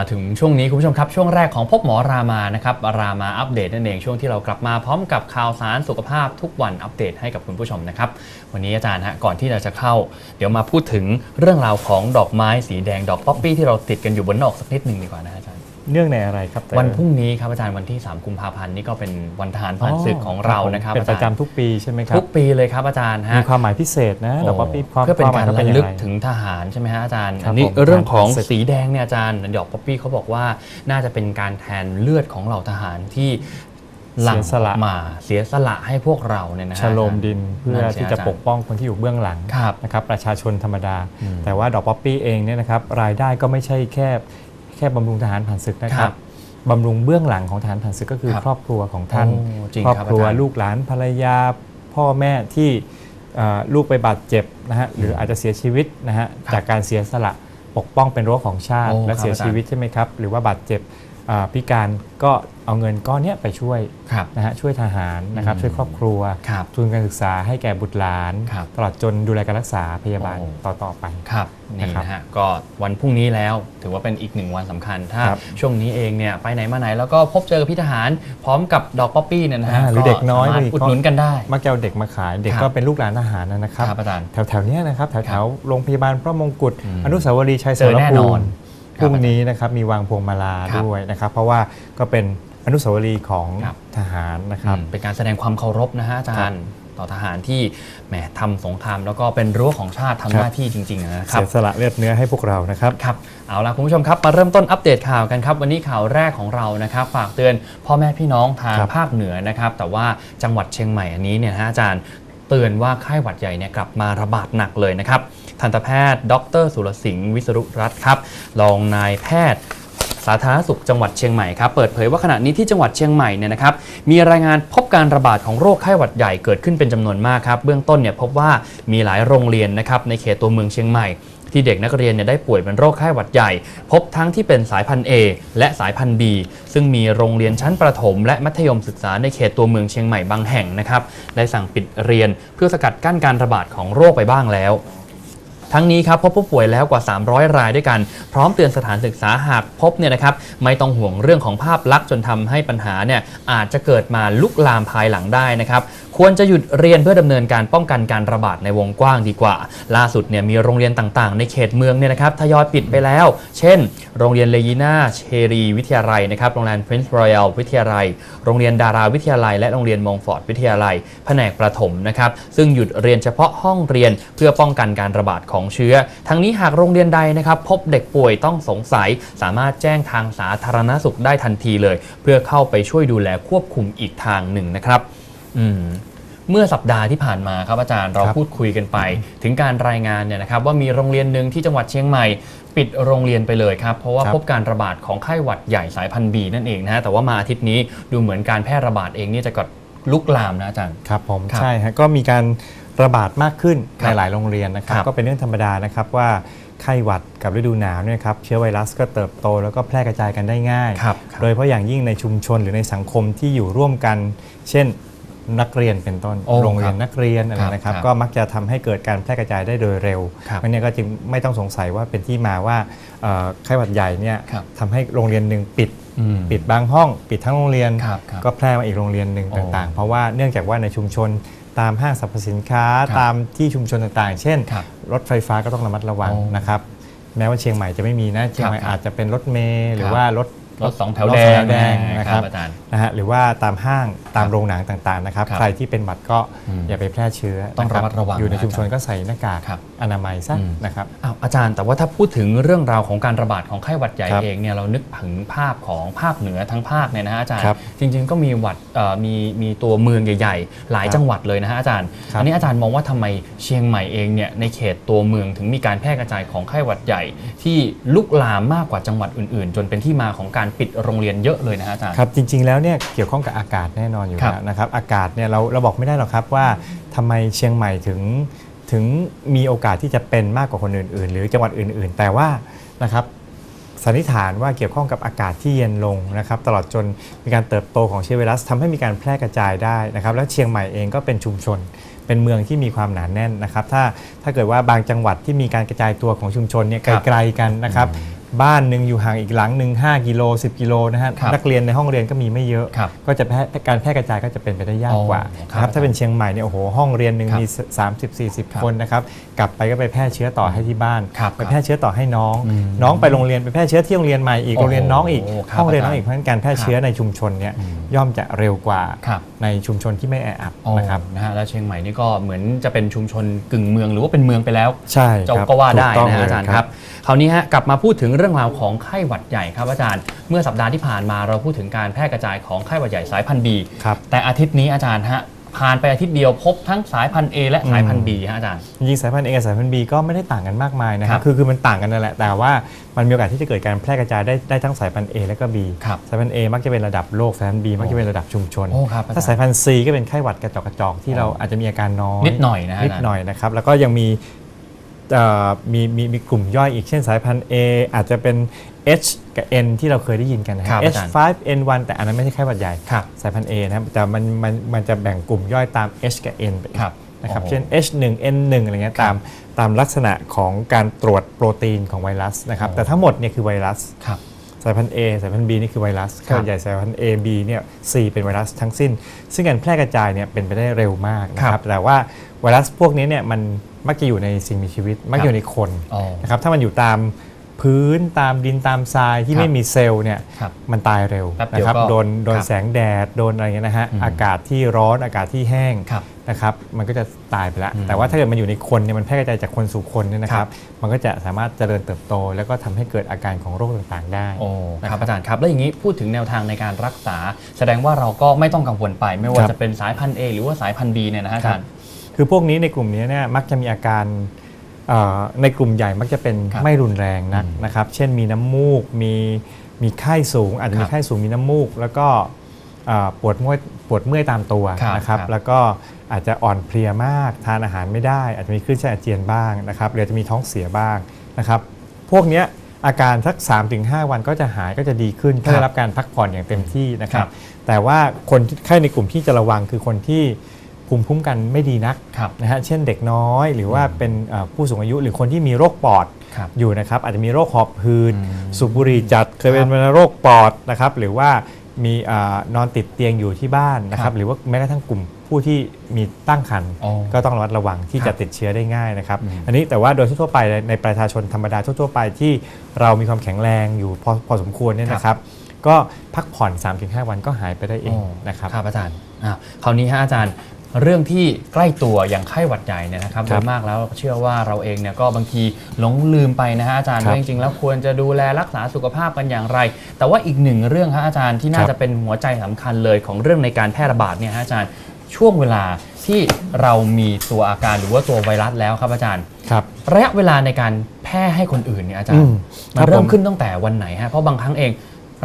มาถึงช่วงนี้คุณผู้ชมครับ ช่วงแรกของพบหมอรามานะครับรามาอัปเดตนั่นเองช่วงที่เรากลับมาพร้อมกับข่าวสารสุขภาพทุกวันอัปเดตให้กับคุณผู้ชมนะครับวันนี้อาจารย์ฮะก่อนที่เราจะเข้า เดี๋ยวมาพูดถึงเรื่องราวของดอกไม้สีแดงดอกป๊อปปี้ที่เราติดกันอยู่บนนอกสักนิดหนึ่งดีกว่านะอาจารย์ เนื่องในอะไรครับแต่วันพรุ่งนี้ครับอาจารย์วันที่ 3 กุมภาพันธ์นี่ก็เป็นวันทหารผ่านศึกของเรานะครับเป็นประอาจารย์จำทุกปีใช่ไหมครับทุกปีเลยครับอาจารย์ฮะมีความหมายพิเศษนะดอกป๊อปปี้ความเพื่อเป็นการควมหมยระขลึกเป็นยังไงถึงทหารใช่ไหมฮะอาจารย์ครับอันนี้ผมเรื่องของทหารศึกสีแดงเนี่ยอาจารย์ดอกป๊อปปี้เขาบอกว่าน่าจะเป็นการแทนเลือดของเหล่าทหารที่หลั่งเสียสละออกมาเสียสละให้พวกเราเนี่ยนะฮะชโลมดินเพื่อนั่นสิที่จะอาจารย์ปกป้องคนที่อยู่เบื้องหลังครับนะครับประชาชนธรรมดาอืมแต่ว่าดอกป๊อปปี้เองเนี่ยนะครับรายได้ก็ไม่ใช่แค่แค่บำรุงทหารผ่านศึกนะคครัรับบ บำรุงเบื้องหลังของทหารผ่านศึกก็คือครับครอบครัวของท่านโอ้จริงครอบครับครัวอาจารย์ลูกหลานภรรยาพ่อแม่ที่เอ่อลูกไปบาดเจ็บนะฮะหรืออาจจะเสียชีวิตนะฮะครับจากการเสียสละปกป้องเป็นรั้วของชาติ โอ้และครับเสียอาจารย์ชีวิตใช่ไหมครับหรือว่าบาดเจ็บอ่า พิการก็เอาเงินก้อนเนี้ยไปช่วยครับนะฮะช่วยทหารนะครับอืมช่วยครอบครัวครับทุนการศึกษาให้แก่บุตรหลานครับตลอดจนดูแลการรักษาพยาบาลโอ้ต่อต่อไปครับนี่นะครับนะฮะก็วันพรุ่งนี้แล้วถือว่าเป็นอีกหนึ่งวันสำคัญ ถ้าครับช่วงนี้เองเนี่ยไปไหนมาไหน แล้วก็พบเจอพี่ทหารพร้อมกับดอกป๊อปปี้เนี่ยนะฮะอ่าหรือเด็กน้อยสามารถก็มีอุดหนุนกันได้มักจะเอาเด็กมาขาย เด็กครับก็เป็นลูกหลานทหารนะครับครับอาจารย์แถวแถวๆเนี้ยนะครับแถวแถวโรงพยาบาลพระมงกุฎอืมอนุสาวรีย์ชัยสเจอมรแน่ภูนอนมิค พรับรุ่งนี้นะครับมีวางพวงมาลาครับด้วยนะครับเพราะว่าก็เป็นอนุสาวรีย์ของครับทหารนะครับอืมเป็นการแสดงความเคารพนะฮะอาจารย์ต่อทหารที่แหมทำสงคราม แล้วก็เป็นรั้วของชาติทำครับหน้าที่จริง ๆ นะครับเสียสละเลือดเนื้อให้พวกเรานะครับครับเอาล่ะคุณผู้ชมครับมาเริ่มต้นอัปเดตข่าวกันครับ วันนี้ข่าวแรกของเรานะครับ ฝากเตือนพ่อแม่พี่น้องทางครับภาคเหนือนะครับ แต่ว่าจังหวัดเชียงใหม่อันนี้เนี่ยนะฮะอาจารย์ เตือนว่าไข้หวัดใหญ่เนี่ยกลับมาระบาดหนักเลยนะครับทันตแพทย์ ดร สุรสิงห์วิศรุรัตน์ครับรองนายแพทย์สาธารณสุขจังหวัดเชียงใหม่ครับเปิดเผยว่าขณะนี้ที่จังหวัดเชียงใหม่เนี่ยนะครับมีรายงานพบการระบาดของโรคไข้หวัดใหญ่เกิดขึ้นเป็นจำนวนมากครับเบื้องต้นเนี่ยพบว่ามีหลายโรงเรียนนะครับในเขตตัวเมืองเชียงใหม่ ที่เด็กนักเรียนเนี่ยได้ป่วยเป็นโรคไข้หวัดใหญ่ พบทั้งที่เป็นสายพันธุ์ A และสายพันธุ์ B ซึ่งมีโรงเรียนชั้นประถม และมัธยมศึกษาในเขตตัวเมืองเชียงใหม่บางแห่งนะครับได้สั่งปิดเรียนเพื่อสกัดกั้นการระบาดของโรคไปบ้างแล้ว ทั้งนี้ครับพบผู้ป่วยแล้วกว่า 300 รายด้วยกัน พร้อมเตือนสถานศึกษาหากพบเนี่ยนะครับไม่ต้องห่วงเรื่องของภาพลักษณ์จนทำให้ปัญหาเนี่ยอาจจะเกิดมาลุกลามภายหลังได้นะครับควรจะหยุดเรียนเพื่อดำเนินการป้องกันการระบาดในวงกว้างดีกว่า ล่าสุดเนี่ยมีโรงเรียนต่างๆ ในเขตเมืองเนี่ยนะครับทยอยปิดไปแล้ว เช่น โรงเรียนเลยีนาเชรีวิทยาลัยนะครับโรงเรียน Prince Royal วิทยาลัย โรงเรียนดาราวิทยาลัย และโรงเรียนมงฟอร์ดวิทยาลัย แผนกประถมนะครับซึ่งหยุดเรียนเฉพาะห้องเรียนเพื่อป้องกันการระบาดของเชื้อ ทั้งนี้หากโรงเรียนใดนะครับพบเด็กป่วยต้องสงสัย สามารถแจ้งทางสาธารณสุขได้ทันทีเลย เพื่อเข้าไปช่วยดูแลควบคุมอีกทางหนึ่งนะครับอืมเมื่อสัปดาห์ที่ผ่านมาครับอาจารย์เราครับพูดคุยกันไป ถึงการรายงานเนี่ยนะครับว่ามีโรงเรียนหนึ่งที่จังหวัดเชียงใหม่ ปิดโรงเรียนไปเลยครับ เพราะว่าครับพบการระบาดของไข้หวัดใหญ่สายพันธุ์บีนั่นเองนะฮะแต่ว่ามาอาทิตย์นี้ดูเหมือนการแพร่ระบาดเองเนี่ยจะกดลุกลามนะอาจารย์ครับผมครับใช่ฮะก็มีการ ระบาดมากขึ้นครัในบหลายโรงเรียนนะครับครับ ก็เป็นเรื่องธรรมดานะครับว่าไข้หวัดกับฤดูหนาวเนี่ยครับเชื้อไวรัสก็เติบโตแล้วก็แพร่กระจายกันได้ง่ายครับโดยเฉพาะอย่างยิ่งในชุมชนหรือในสังคมที่อยู่ร่วมกัน เช่นนักเรียนเป็นต้นโอ้โรงเรียนครับนักเรียนอะไรนะครับครับก็มักจะทำให้เกิดการแพร่กระจายได้โดยเร็วครับมันเนี่ยก็จึงไม่ต้องสงสัยว่าเป็นที่มาว่าเอ่อไข้หวัดใหญ่เนี่ยครับทำให้โรงเรียนหนึ่งปิดอืมปิดบางห้อง ปิดทั้งโรงเรียนครับครับก็แพร่มาอีกโรงเรียนหนึ่งโอ้ต่างๆ เพราะว่าเนื่องจากว่าในชุมชน ตามห้างสรรพสินค้าครับตามที่ชุมชนต่างๆ เช่นครับรถไฟฟ้าก็ต้องระมัดระวังโอ้นะครับแม้ว่าเชียงใหม่จะไม่มีนะเชียงใหม่ครับอาจจะเป็นรถเมล์หรืคอรับว่ารถรถสองแถวรถแดสองงแถวแดงนะครับอาจารย์นะฮะหรือว่าตามห้างตามครับโรงหนังต่างๆนะครับครับใครที่เป็นหวัดก็อืมอย่าไปแพร่เชื้อต้องนคบระมัดระวังอยู่ในนะชุมชนอาจารย์ก็ใส่หน้ากากครับ อนามัยซะอืมนะครับอ้าวอาจารย์แต่ว่าถ้าพูดถึงเรื่องราวของการระบาดของไข้หวัดใหญ่ครับเองเนี่ยเรานึกถึงภาพของภาคเหนือทั้งภาคเนี่ยนะฮะอาจารย์ครับจริง ๆ ก็มีหวัดเอ่อมีมีตัวเมืองใหญ่ ๆ หลายครับจังหวัดเลยนะฮะอาจารย์ครับอันนี้อาจารย์มองว่าทำไมเชียงใหม่เองเนี่ยในเขตตัวเมืองถึงมีการแพร่กระจายของไข้หวัดใหญ่ ที่ลุกลามมากกว่าจังหวัดอื่น ๆ จนเป็นที่มาของการปิดโรงเรียนเยอะเลยนะฮะอาจารย์ครับจริง ๆแล้วเนี่ยเกี่ยวข้องกับอากาศแน่นอนอยู่ครับแล้วนะครับอากาศเนี่ยเราเราบอกไม่ได้หรอกครับว่าทำไมเชียงใหม่ถึง ถึงมีโอกาสที่จะเป็นมากกว่าคนอื่น ๆ หรือจังหวัดอื่น ๆ แต่ว่านะครับสันนิษฐานว่าเกี่ยวข้องกับอากาศที่เย็นลงนะครับตลอดจนมีการเติบโตของเชื้อไวรัสทำให้มีการแพร่กระจายได้นะครับแล้วเชียงใหม่เองก็เป็นชุมชน เป็นเมืองที่มีความหนาแน่นนะครับถ้าถ้าเกิดว่าบางจังหวัดที่มีการกระจายตัวของชุมชนเนี่ยไกลๆกันนะครับ บ้านหนึ่งอยู่ห่างอีกหลังหนึ่ง5กิโล10 กิโลนะฮะครับนักเรียนในห้องเรียนก็มีไม่เยอะครับก็จะแพร่การแพร่กระจายก็จะเป็นไปได้ยากกว่าอ๋อครับนะครับถ้าเป็นเชียงใหม่เนี่ยโอ้โหห้องเรียนหนึ่งครับมี 30-40 คนนะครับกลับไปก็ไปแพร่เชื้อต่อให้ที่บ้านครับไปแพร่เชื้อต่อให้น้องอืมน้องไปโรงเรียนไปแพร่เชื้อที่โรงเรียนใหม่อีกโอ้โหโรงเรียนน้องอีกครับห้องเรียนน้องอาจารย์อีกเพราะฉะนั้นการแพร่เชื้อในชุมชนเนี่ยอืมย่อมจะเร็วกว่าครับในชุมชนที่ไม่แออัดอ๋อนะครับนะฮะแล้วเชียงใหม่นี่ก็เหมือนจะเป็นชุมชนกึ่งเมือง หรือว่าเป็นเมืองไปแล้วใช่เจ้าครับก็ว่าได้ถูต้องนะฮะเลอาจารย์ครับคราวนี้ฮะกลับมาพูดถึงเรื่องราวของไข้หวัดใหญ่ครับอาจารย์ เมื่อสัปดาห์ที่ผ่านมาเราพูดถึงการแพร่กระจายของไข้หวัดใหญ่สายพันธุ์ B ครับแต่อาทิตย์นี้อาจารย์ฮะผ่านไปอาทิตย์เดียวพบทั้งสายพันธุ์ A และสายพันธุ์ B ฮะอาจารย์ จริงๆสายพันธุ์เอกับสายพันธุ์บีก็ไม่ได้ต่างกันมากมายนะคครัรับบคือคือมันต่างกันนั่นแหละ แต่ว่ามันมีโอกาสที่จะเกิดการแพร่กระจายได้ได้ทั้งสายพันธุ์ A และก็ B ครับสายพันธุ์ A มักจะเป็นระดับโลกสายพันธุ์ B มักจะเป็นระดับชุมชน โอ้ครับอาจารย์ถ้าสายพันธุ์ C ก็เป็นไข้หวัดกระจอกกระจอกที่เราอาจจะมีอาการน้อยนิดหน่อยนะฮะนิดหน่อยนะครับแล้วก็ยังมีเอ่อ มีมีมีกลุ่มย่อยอีกเช่นสายพันธุ์ A อาจจะเป็น H กับ N ที่เราเคยได้ยินกันนะครัฮะบอาจารย์ H5N1 แต่อันนั้นไม่ใช่ไข้หวัดใหญ่ครับสายพันธุ์ A นะครับแต่มันมันมันจะแบ่งกลุ่มย่อยตาม H กับ N ไปอีกครับนะครับโอ้เช่น H1 N1 อะไรเงี้ยครับตามตามลักษณะของการตรวจโปรตีนของไวรัสนะครับโอ้แต่ทั้งหมดเนี่ยคือไวรัสครับ สายพันธุ์ A สายพันธุ์ B นี่คือไวรัสครัไข้บหวัดใหญ่สายพันธุ์ A B เนี่ย C เป็นไวรัสทั้งสิ้น ซึ่งการแพร่กระจายเนี่ยเป็นไปได้เร็วมากนะคครัรับบแต่ว่าไวรัสพวกนี้เนี่ยมันมักจะอยู่ในสิ่งมีชีวิต มักครับอยู่ในคนอ๋อนะครับถ้ามันอยู่ตามพื้นตามดินตามทรายที่ครับไม่มีเซลล์เนี่ยครับมันตายเร็วแป๊บเดีนะยวครับก็โดนโดนครับแสงแดดโดนอะไรเงี้ยนะฮะอืมอากาศที่ร้อนอากาศที่แห้งครับ นะครับมันก็จะตายไปแล้วอืมแต่ว่าถ้าเกิดมันอยู่ในคนเนี่ยมันแพร่กระจายจากคนสู่คนเนี่ยนะคครัรับบมันก็จะสามารถเจริญเติบโต แล้วก็ทำให้เกิดอาการของโรคต่างๆได้โอ้นะคครัรับบอาจารย์ครับ แล้วอย่างนี้พูดถึงแนวทางในการรักษา แสดงว่าเราก็ไม่ต้องกังวลไป ไม่ว่าครับจะเป็นสายพันธุ์ A หรือว่าสายพันธุ์ B เนี่ยนะฮะอาจารย์คือพวกนี้ในกลุ่มนี้เนี่ยมักจะมีอาการเอ่อในกลุ่มใหญ่มักจะเป็นครับไม่รุนแรงนักอืมนะครับ เช่นมีน้ำมูก มีมีไข้สูง อาจจะคมีรับไข้สูงมีน้ำมูก แล้วก็เอ่อปวดเมื่อยปวดเมื่อยตามตัวครับนะครับครับ แล้วก็ อาจจะอ่อนเพลียมาก ทานอาหารไม่ได้ อาจจะมีคลื่นไส้อาเจียนบ้างนะครับหรืออาจจะมีท้องเสียบ้างนะครับพวกเนี้ยอาการสัก 3-5 วันก็จะหายก็จะดีขึ้นถ้าได้รับการพักผ่อนอย่างเต็มที่นะครัครับบแต่ว่าคนที่ไข้ในกลุ่มที่จะระวังคือคนที่ภูมิคุ้มกันไม่ดีนักครับนะฮะเช่นเด็กน้อย หรือว่าเป็นเอ่อผู้สูงอายุหรือคนที่มีโรคปอดครับอยู่นะครับอาจจะมีโรคหอบหืดอืมสูบบุหรี่จัดเคยเป็นวัณโรคปอดนะครับหรือว่ามีเอ่อนอนติดเตียงอยู่ที่บ้านนะคครัรับบหรือว่าแม้กระทั่งกลุ่ม ผู้ที่มีตั้งครรภ์อ๋อก็ต้องระมัดระวังที่ครัจะบติดเชื้อได้ง่ายนะครับอืมอันนี้แต่ว่าโดยทั่วๆไปในประชาชนธรรมดาทั่วๆไปที่เรามีความแข็งแรงอยู่พอพอสมควรเนี่ยนะครับ ก็พักผ่อน 3-5 วันก็หายไปได้เองนะครับครับอาจารย์อ่าคราวนี้ฮะอาจารย์เรื่องที่ใกล้ตัวอย่างไข้หวัดใหญ่เนี่ยนะครับคโดรับยมากแล้วเชื่อว่าเราเองเนี่ยก็บางทีหลงลืมไปนะฮะอาจารย์ครับว่าจริงๆแล้วควรจะดูแลรักษาสุขภาพกันอย่างไร แต่ว่าอีกหนึ่งเรื่องฮะอาจารย์ที่น่าครับจะเป็นหัวใจสำคัญเลยของเรื่องในการแพร่ระบาดเนี่ยฮะอาจารย์ ช่วงเวลาที่เรามีตัวอาการหรือว่าตัวไวรัสแล้วครับอาจารย์ ครับ ระยะเวลาในการแพร่ให้คนอื่นเนี่ยอาจารอืย์มมัครันบเริ่มผมขึ้นตั้งแต่วันไหนฮะ เพราะบางครั้งเอง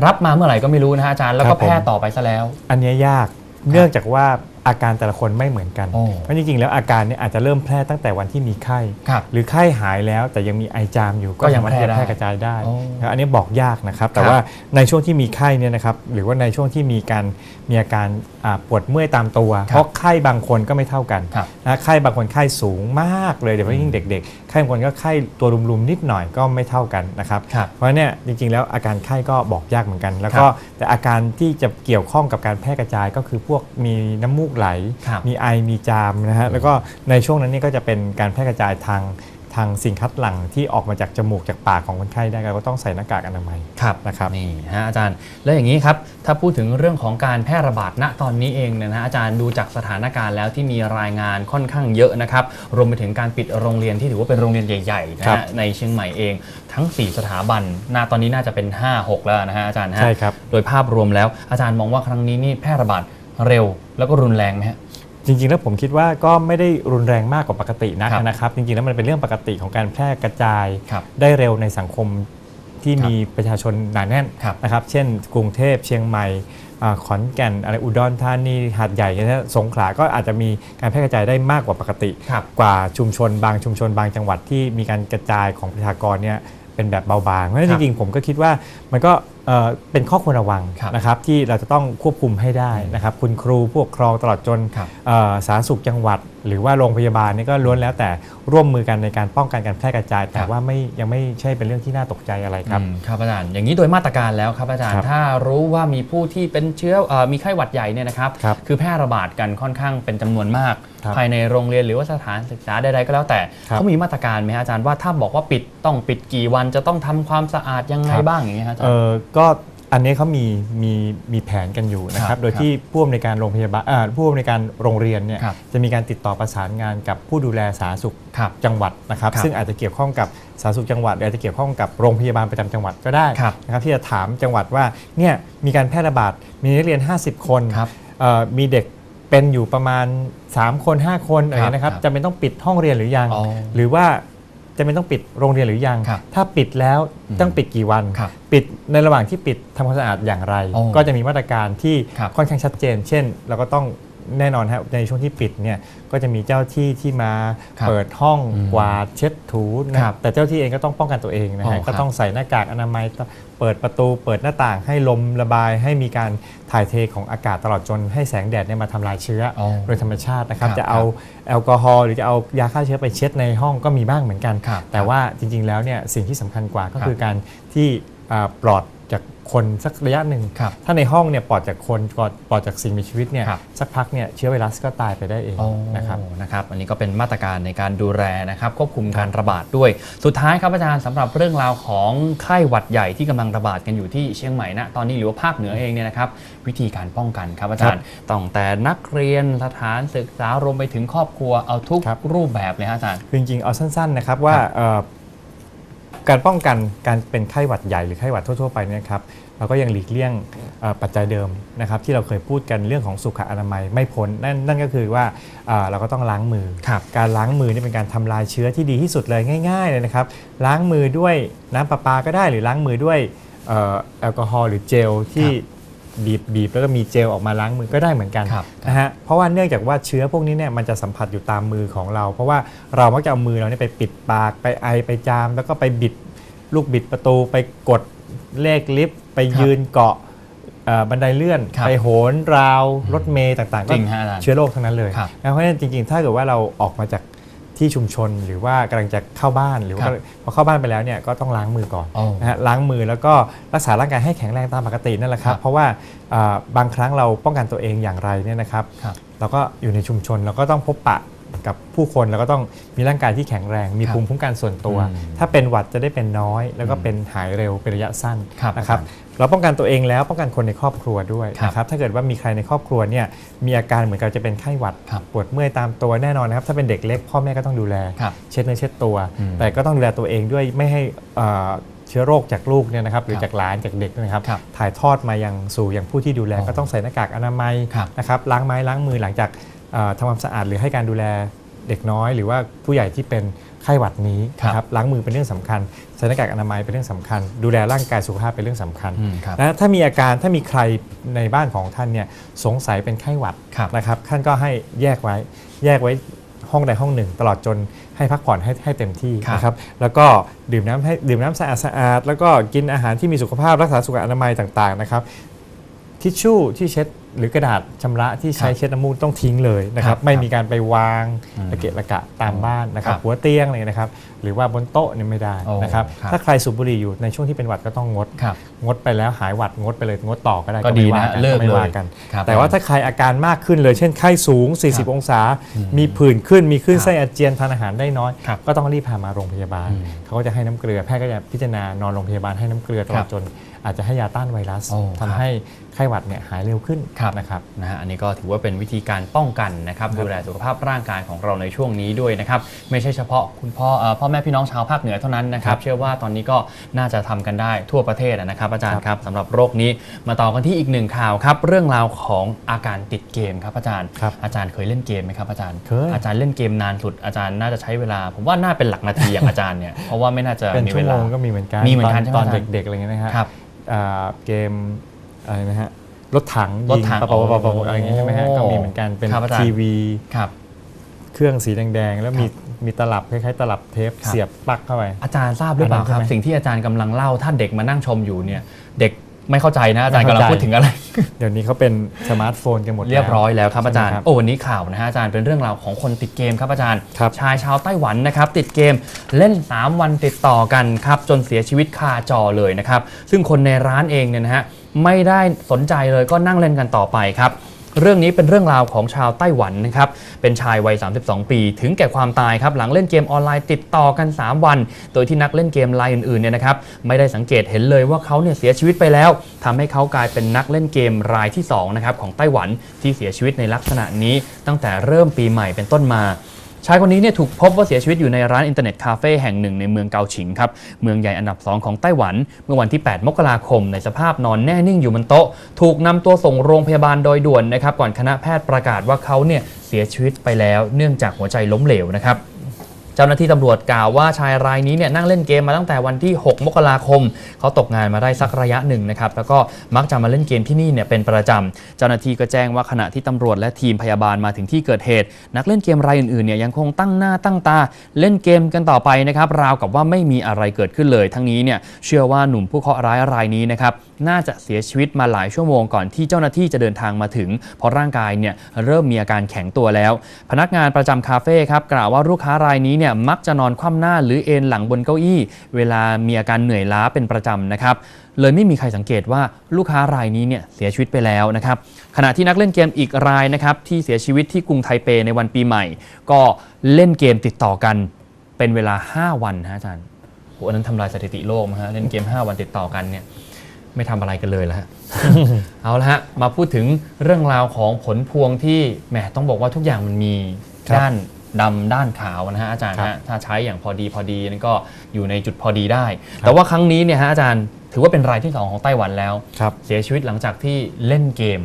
รับมาเมื่อไหร่ก็ไม่รู้นะฮะอาจารย์ แล้วครัก็บผมแพร่ต่อไปซะแล้ว อันเนี้ยยาก เนื่องจากว่า อาการแต่ละคนไม่เหมือนกันโอ้เพราะจริงๆแล้วอาการเนี่ยอาจจะเริ่มแพร่ตั้งแต่วันที่มีไข้ครับหรือไข้หายแล้วแต่ยังมีไอจามอยู่ก็ยังสามารถที่จะแพแพร่ร่ได้กระจายได้โอ้นะครับอันนี้บอกยากนะครับ แต่ครับว่าในช่วงที่มีไข้เนี่ยนะครับหรือว่าในช่วงที่มีการมีอาการอ่าปวดเมื่อยตามตัวครับเพราะไข้บางคนก็ไม่เท่ากันครับนะไข้บางคนไข้สูงมากเลยเดี๋ยวยิ่งเด็ก ๆ ไข้บางคนก็ไข้ตัวรุมๆนิดหน่อยก็ไม่เท่ากันนะครับครับเพราะฉะนั้นเนี่ยจริงๆแล้วอาการไข้ก็บอกยากเหมือนกัน แล้วครัก็บแต่อาการที่จะเกี่ยวข้องกับการแพร่กระจายก็คือพวกมีน้ำมูกไหลครับมีไอมีจามนะฮะแล้วก็ในช่วงนั้นเนี่ยก็จะเป็นการแพร่กระจายทางทางสิ่งคัดหลั่งที่ออกมาจากจมูกจากปากของคนไข้ได้เราก็ต้องใส่หน้ากากอนามัยครับนะครับนี่ฮะอาจารย์ แล้วอย่างนี้ครับถ้าพูดถึงเรื่องของการแพร่ระบาดณตอนนี้เองเนี่ยนะอาจารย์ดูจากสถานการณ์แล้วที่มีรายงานค่อนข้างเยอะนะครับรวมไปถึงการปิดโรงเรียนที่ถือว่าเป็นโรงเรียนใหญ่ๆนะครัฮะบในเชียงใหม่เอง ทั้ง 4 สถาบันนาตอนนี้น่าจะเป็น 5 6 แล้วนะฮะอาจารย์ฮะใช่ครับโดยภาพรวมแล้วอาจารย์มองว่าครั้งนี้นี่แพร่ระบาด เร็วแล้วก็รุนแรงไหมฮะจริงๆ แล้วผมคิดว่าก็ไม่ได้รุนแรงมากกว่าปกตินะครับนะครับ จริงๆ แล้วมันเป็นเรื่องปกติของการแพร่กระจายครับได้เร็วในสังคมที่ครับมีประชาชนหนาแน่นครับนะครับ เช่น กรุงเทพเชียงใหม่อ่าขอนแก่นอะไรอุดรธานีหาดใหญ่นะฮะสงขลาก็อาจจะมีการแพร่กระจายได้มากกว่าปกติครับกว่าชุมชนบางชุมชนบางจังหวัดที่มีการกระจายของประชากรเนี่ยเป็นแบบเบาบางเพราะฉะนั้นคจรับริงๆผมก็คิดว่ามันก็ เอ่อเป็นข้อควรระวังครับนะครับที่เราจะต้องควบคุมให้ได้นะครับคุณครูผู้ปกครองตลอดจนครับเอ่อสาธารณสุขจังหวัด หรือว่าโรงพยาบาลนี่ก็ล้วนแล้วแต่ร่วมมือกันในการป้องกันการแพร่กระจาย แต่ครับว่าไม่ยังไม่ใช่เป็นเรื่องที่น่าตกใจอะไรครับอืมครับอาจารย์อย่างนี้โดยมาตรการแล้วครับอาจารย์ครับถ้ารู้ว่ามีผู้ที่เป็นเชื้อเอ่อมีไข้หวัดใหญ่เนี่ยนะครับครับอแพร่ระบาดกันค่อนข้างเป็นจำนวนมากครับภายในโรงเรียนหรือว่าสถานศึกษาใดๆก็แล้วแต่ครับเขามีมาตรการไหมฮะอาจารย์ว่าถ้าบอกว่าปิดต้องปิดกี่วันจะต้องทำความสะอาดยังไงครับบ้างอย่างเงี้ยฮะอาจารเอย์อก็ อันนี้เขามีมีมีแผนกันอยู่นะคครัรับบโดยที่ผู้อำนวยการโรงพยาบาลอ่าผู้อำนวยการโรงเรียนเนี่ยครับจะมีการติดต่อประสานงานกับผู้ดูแลสาธารณสุขครับจังหวัดนะครับครับ ซึ่งอาจจะเกี่ยวข้องกับสาธารณสุขจังหวัดหรืออาจจะเกี่ยวข้องกับโรงพยาบาลประจำจังหวัดก็ได้ครับนะครับ ที่จะถามจังหวัดว่าเนี่ยมีการแพร่ระบาดมีนักเรียน 50 คนครับเอ่อมีเด็กเป็นอยู่ประมาณ 3 คน 5 คนอะไรเงี้ยนะครับครับจำเป็นต้องปิดห้องเรียนหรือยังอ๋อหรือว่า จำเป็นต้องปิดโรงเรียนหรือยังครับถ้าปิดแล้วอืมต้องปิดกี่วันครับปิดในระหว่างที่ปิดทำความสะอาดอย่างไรอ๋อก็จะมีมาตรการที่ครับค่อนข้างชัดเจน เช่น เราก็ต้อง แน่นอนครับในช่วงที่ปิดเนี่ยก็จะมีเจ้าที่ที่มาครับเปิดห้องอืมกวาดเช็ดถูนะครับแต่เจ้าที่เองก็ต้องป้องกันตัวเองนะอ๋อฮะครับก็ต้องใส่หน้ากากอนามัยต้องเปิดประตู เปิดหน้าต่างให้ลมระบายให้มีการถ่ายเทของอากาศตลอดจนให้แสงแดดเนี่ยมาทำลายเชื้อออโดยธรรมชาตินะครับครับ จะเอาแอลกอฮอล์หรือจะเอายาฆ่าเชื้อไปเช็ดในห้องก็มีบ้างเหมือนกันครับแต่ว่าจริงๆแล้วเนี่ยสิ่งที่สำคัญกว่าก็ครับคือการที่อ่าปลอดจาก คนสักระยะหนึ่งครับถ้าในห้องเนี่ยปลอดจากคนปลอดปลอดจากสิ่งมีชีวิตเนี่ยครับสักพักเนี่ยเชื้อไวรัสก็ตายไปได้เองโอ้นะครับนะครับ อันนี้ก็เป็นมาตรการในการดูแลนะครับควบคุมการระบาดด้วย สุดท้ายครับอาจารย์สำหรับเรื่องราวของไข้หวัดใหญ่ที่กำลังระบาดกันอยู่ที่เชียงใหม่นะตอนนี้หรือว่าภาคเหนือเองเนี่ยนะครับวิธีการป้องกันครับอาจารย์ต้องแต่นักเรียนสถานศึกษารวมไปถึงครอบครัวเอาทุกครับรูปแบบเลยฮะอาจารย์คือจริงๆเอาสั้นๆนะครับว่าครับเอ่อ การป้องกันการเป็นไข้หวัดใหญ่หรือไข้หวัดทั่ว ๆ ไปเนี่ยครับเราก็ยังหลีกเลี่ยงเอ่อปัจจัยเดิมนะครับที่เราเคยพูดกันเรื่องของสุขอนามัยไม่พ้นนั่นนั่นก็คือว่าเอ่อเราก็ต้องล้างมือครับการล้างมือนี่เป็นการทำลายเชื้อที่ดีที่สุดเลยง่าย ๆ เลยนะครับล้างมือด้วยน้ำประปาก็ได้หรือล้างมือด้วยเอ่อแอลกอฮอล์หรือเจลที่ บีบบีบแล้วก็มีเจลออกมาล้างมือก็ได้เหมือนกันครับนะฮะเพราะว่าเนื่องจากว่าเชื้อพวกนี้เนี่ยมันจะสัมผัสอยู่ตามมือของเรา เพราะว่าเรามักจะเอามือเราเนี่ยไปปิดปากไปไอไปจาม แล้วก็ไปบิดลูกบิดประตู ไปกดเลขลิฟต์ไปยืนเกาะเอ่อบันไดเลื่อนครับไปโหนราวรถเมย์ต่างๆจก็ริงฮะอาจารย์เชื้อโรคทั้งนั้นเลยครับนะเพราะฉะนั้นจริงๆ ถ้าเกิดว่าเราออกมาจาก ที่ชุมชนหรือว่ากำลังจะเข้าบ้านหรือว่าครับพอเข้าบ้านไปแล้วเนี่ยก็ต้องล้างมือก่อนโอ้นะฮะล้างมือแล้วก็รักษาร่างกายให้แข็งแรงตามปกตินั่นแหละครัครับบเพราะว่าอ่าบางครั้งเราป้องกันตัวเองอย่างไรเนี่ยนะครับครับเราก็อยู่ในชุมชนเราก็ต้องพบปะกับผู้คนแล้วก็ต้องมีร่างกายที่แข็งแรง มีครับภูมิคุ้มกันส่วนตัวอืมถ้าเป็นหวัดจะได้เป็นน้อย แล้วก็อืมเป็นหายเร็วเป็นระยะสั้นครับนะครับ เราป้องกันตัวเองแล้วป้องกันคนในครอบครัวด้วยครับนะครับถ้าเกิดว่ามีใครในครอบครัวเนี่ยมีอาการเหมือนกับจะเป็นไข้หวัดครับปวดเมื่อยตามตัวแน่นอนนะครับถ้าเป็นเด็กเล็กพ่อแม่ก็ต้องดูแลครับเช็ดเนื้อเช็ดตัวอืมแต่ก็ต้องดูแลตัวเองด้วยไม่ให้เอ่อเชื้อโรคจากลูกเนี่ยนะครับหรือครับจากหลานจากเด็กเนยนะครับครับ ถ่ายทอดมายังสู่ยังผู้ที่ดูแลอ๋อก็ต้องใส่หน้ากากอนามัยครับนะครับล้างไม้ล้างมือหลังจากเอ่อทำความสะอาดหรือให้การดูแลเด็กน้อย หรือว่าผู้ใหญ่ที่เป็น ไข้หวัดนี้ครับนะครับล้างมือเป็นเรื่องสำคัญใส่หน้ากากอนามัยเป็นเรื่องสำคัญ ดูแลร่างกายสุขภาพเป็นเรื่องสำคัญอืมครับนะถ้ามีอาการถ้ามีใครในบ้านของท่านเนี่ยสงสัยเป็นไข้หวัดครับนะครับท่านก็ให้แยกไว้แยกไว้ห้องใดห้องหนึ่ง ตลอดจนให้พักผ่อนให้ให้เต็มที่ครับนะครับแล้วก็ดื่มน้ำให้ดื่มน้ำสะอาดสะอาดแล้วก็กินอาหารที่มีสุขภาพรักษาสุขอนามัยต่างๆนะครับทิชชู่ที่เช็ด หรือกระดาษชำระที่ใช้ครับเช็ดน้ำมูกต้องทิ้งเลยนะคครัรับบไม่ครับมีการไปวางอืมระเกะระกะตามบ้านนะครับครับหัวเตียงอะไรนะครับหรือว่าบนโต๊ะเนี่ยไม่ได้โอ้นะครับครับถ้าใครสูบบุหรี่อยู่ในช่วงที่เป็นหวัดก็ต้องงดครับงดไปแล้วหายหวัดงดไปเลยงดต่อก็ได้ก็ดีไม่ว่านะกันเลิกก็ไม่เลยว่ากันครับแต่ว่าถ้าใครอาการมากขึ้นเลย เช่นไข้สูงครับ40 องศาอืมมีผื่นขึ้นมีคลื่นครับไส้อาเจียนทานอาหารได้น้อยครับก็ต้องรีบพามาโรงพยาบาลอืมเขาก็จะให้น้ำเกลือแพทย์ก็จะพิจารณานอนโรงพยาบาลให้น้ำเกลือตลครัอบดจนอาจจะให้ยาต้านไวรัสโอ้ทำให้ ไข้หวัดเนี่ยหายเร็วขึ้นครับนะครับนะฮะอันนี้ก็ถือว่าเป็นวิธีการป้องกันนะครับครับดูแลสุขภาพร่างกายของเราในช่วงนี้ด้วยนะครับไม่ใช่เฉพาะคุณพ่อเอ่อพ่อแม่พี่น้องชาวภาคเหนือเท่านั้นนะครับ เชื่อว่าตอนนี้ก็น่าจะทำกันได้ทั่วประเทศนะครับ อาจารย์ครับสำหรับโรคนี้มาต่อกันที่อีกหนึ่งข่าวครับเรื่องราวของอาการติดเกมครับอาจารย์ครับอาจารย์เคยเล่นเกมไหมครับอาจารย์เคยอาจารย์เล่นเกมนานสุดอาจารย์น่าจะใช้เวลา ผมว่าน่าเป็นหลักนาทีอย่างอาจารย์เนี่ยเพราะว่าไม่น่าจะเป็นมีชั่เววโมลางก็มีเหมือนกันมีเหมือนกันตใช่ไหมตอนอาจารย์เด็กๆอะไรเงี้ยนะฮะครับอ่าเกม อะไรนะฮะรถถังรถยิงถังปะปะปะปะปะอะไรเงี้ยใช่ไหมฮะโอ้ก็มีเหมือนกันเป็นครับอาจารย์ ทีวี ครับ เครื่องสีแดงๆ แล้วมีมีตลับคล้ายๆ ตลับเทปครับ เสียบปลั๊กเข้าไป อาจารย์ทราบหรือเปล่าอันนั้นครับใช่ไหมสิ่งที่อาจารย์กำลังเล่าถ้าเด็กมานั่งชมอยู่เนี่ย เด็กไม่เข้าใจนะอาจารย์ไม่กำลัเข้างใจ พูดถึงอะไร เดี๋ยวนี้เขาเป็นสมาร์ทโฟนกันหมดเรียบร้อยแล้วครับใช่อาไหมจารย์โอ้วันนี้ข่าวนะฮะอาจารย์เป็นเรื่องราวของคนติดเกมครับอาจารย์ ครับ ชายชาวไต้หวันนะครับติดเกมเล่น 3 วันติดต่อกันครับจนเสียชีวิตคาจอเลยนะครับ ซึ่งคนในร้านเองเนี่ยนะฮะ ไม่ได้สนใจเลยก็นั่งเล่นกันต่อไปครับเรื่องนี้เป็นเรื่องราวของชาวไต้หวันนะครับ เป็นชายวัย 32 ปี ถึงแก่ความตายครับ หลังเล่นเกมออนไลน์ติดต่อกัน 3 วัน โดยที่นักเล่นเกมรายอื่นๆเนี่ยนะครับ ไม่ได้สังเกตเห็นเลยว่าเขาเนี่ยเสียชีวิตไปแล้วทำให้เขากลายเป็นนักเล่นเกมรายที่2นะครับของไต้หวันที่เสียชีวิตในลักษณะนี้ตั้งแต่เริ่มปีใหม่เป็นต้นมา ชายคนนี้เนี่ยถูกพบว่าเสียชีวิตอยู่ในร้านอินเทอร์เน็ตคาเฟ่แห่งหนึ่งในเมืองเกาฉิงครับ เมืองใหญ่อันดับ 2 ของไต้หวัน เมื่อวันที่ 8 มกราคม ในสภาพนอนแน่นิ่งอยู่บนโต๊ะ ถูกนำตัวส่งโรงพยาบาลโดยด่วนนะครับ ก่อนคณะแพทย์ประกาศว่าเขาเนี่ยเสียชีวิตไปแล้ว เนื่องจากหัวใจล้มเหลวนะครับ เจ้าหน้าที่ตำรวจกล่าวว่าชายรายนี้เนี่ยนั่งเล่นเกมมาตั้งแต่วันที่ 6 มกราคม เขาตกงานมาได้สักระยะหนึ่งนะครับ แล้วก็มักจะมาเล่นเกมที่นี่เนี่ยเป็นประจำ เจ้าหน้าที่ก็แจ้งว่าขณะที่ตำรวจและทีมพยาบาลมาถึงที่เกิดเหตุ นักเล่นเกมรายอื่นๆเนี่ยยังคงตั้งหน้าตั้งตา เล่นเกมกันต่อไปนะครับราวกับว่าไม่มีอะไรเกิดขึ้นเลย ทั้งนี้เนี่ยเชื่อว่าหนุ่มผู้เคราะห์ร้ายรายนี้นะครับน่าจะเสียชีวิตมาหลายชั่วโมงก่อนที่เจ้าหน้าที่จะเดินทางมาถึง เพราะร่างกายเนี่ยเริ่มมีอาการแข็งตัวแล้ว พนักงานประจำคาเฟ่ครับกล่าวว่าลูกค้ารายนี้เนี่ยมักจะนอนคว่ำหน้าหรือเอนหลังบนเก้าอี้ เวลามีอาการเหนื่อยล้าเป็นประจำนะครับเลยไม่มีใครสังเกตว่าลูกค้ารายนี้เนี่ยเสียชีวิตไปแล้วนะครับขณะที่นักเล่นเกมอีกรายนะครับที่เสียชีวิตที่กรุงไทเปในวันปีใหม่ ก็เล่นเกมติดต่อกันเป็นเวลา 5 วันฮะอาจารย์โหอันนั้นทำลายสถิติโลกฮะเล่นเกม 5 วันติดต่อกันเนี่ย ไม่ทำอะไรกันเลยแล้วฮะ เอาละฮะ มาพูดถึงเรื่องราวของผลพวงที่แหมต้องบอกว่าทุกอย่างมันมีครับด้านดำด้านขาวนะฮะอาจารย์ครับฮะถ้าใช้อย่างพอดีพอดีนั่นก็อยู่ในจุดพอดีได้ แต่ว่าครั้งนี้เนี่ยฮะอาจารย์ถือว่าเป็นรายที่ 2 ของไต้หวันแล้วครับเสียชีวิตหลังจากที่เล่นเกม